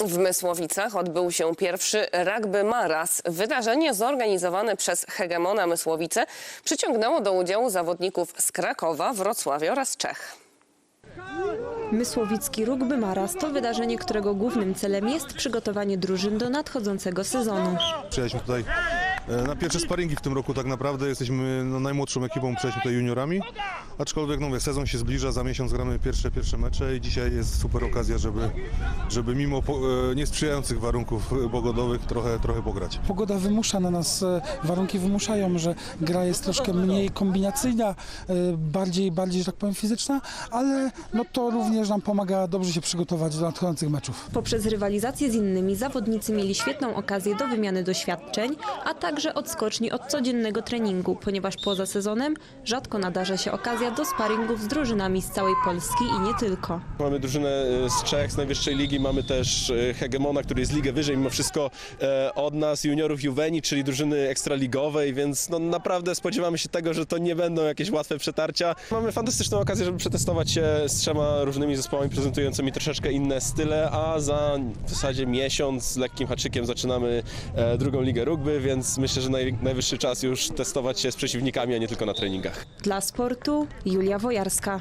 W Mysłowicach odbył się pierwszy Rugby Maras. Wydarzenie zorganizowane przez Hegemona Mysłowice przyciągnęło do udziału zawodników z Krakowa, Wrocławia oraz Czech. Mysłowicki Rugby Maras to wydarzenie, którego głównym celem jest przygotowanie drużyn do nadchodzącego sezonu. Przyjechaliśmy tutaj na pierwsze sparingi w tym roku tak naprawdę. Jesteśmy no, najmłodszą ekipą, przyjechaliśmy tutaj juniorami. Aczkolwiek no, mówię, sezon się zbliża, za miesiąc gramy pierwsze, pierwsze mecze i dzisiaj jest super okazja, żeby, żeby mimo po, e, niesprzyjających warunków e, pogodowych trochę, trochę pograć. Pogoda wymusza na nas, e, warunki wymuszają, że gra jest troszkę mniej kombinacyjna, e, bardziej, bardziej, że tak powiem, fizyczna, ale no to również nam pomaga dobrze się przygotować do nadchodzących meczów. Poprzez rywalizację z innymi zawodnicy mieli świetną okazję do wymiany doświadczeń, a także odskoczni od codziennego treningu, ponieważ poza sezonem rzadko nadarza się okazja do sparingów z drużynami z całej Polski i nie tylko. Mamy drużynę e, z Czech, z najwyższej ligi, mamy też e, Hegemona, który jest ligę wyżej mimo wszystko e, od nas, juniorów Juweni, czyli drużyny ekstraligowej, więc no naprawdę spodziewamy się tego, że to nie będą jakieś łatwe przetarcia. Mamy fantastyczną okazję, żeby przetestować się z trzema różnymi zespołami prezentującymi troszeczkę inne style, a za w zasadzie miesiąc z lekkim haczykiem zaczynamy drugą ligę rugby, więc myślę, że naj, najwyższy czas już testować się z przeciwnikami, a nie tylko na treningach. Dla sportu Julia Wojarska.